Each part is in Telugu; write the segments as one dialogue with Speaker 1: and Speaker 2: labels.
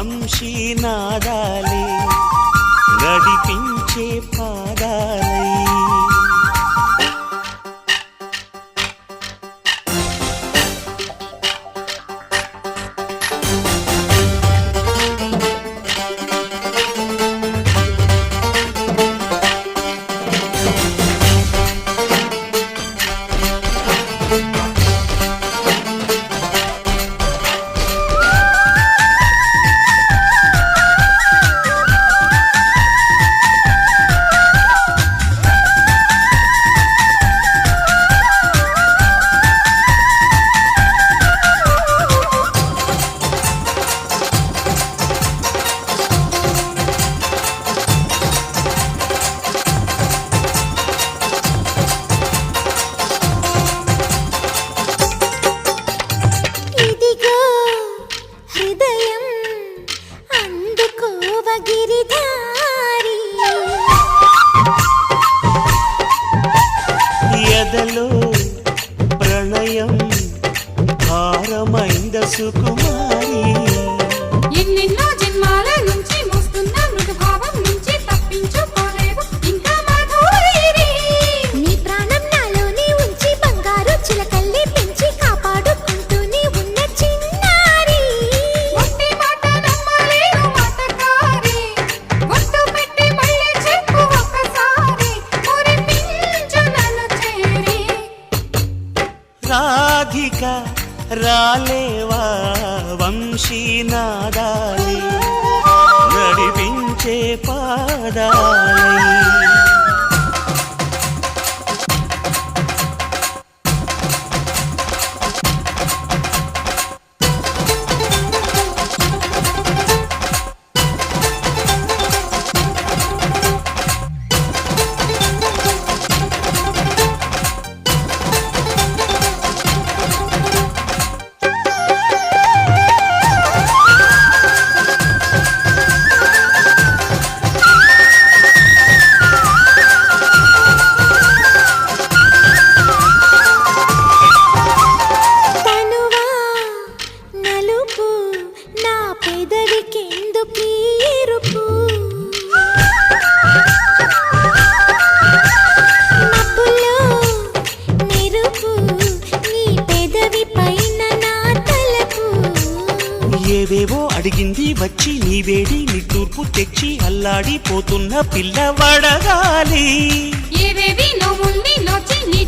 Speaker 1: వంశీనాదాల గిరిధారి.
Speaker 2: ఎదలో ప్రణయం భారమైంద సుకుమార్. రాలేవా వంశీనాదాలే? నడిపించే పాదాలై?
Speaker 1: తూర్పు తెచ్చి అల్లాడిపోతున్న పిల్లవడగాలి
Speaker 2: ఏవేవి నువ్వు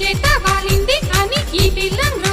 Speaker 2: చేత వాలింది అని ఈ పిల్లలు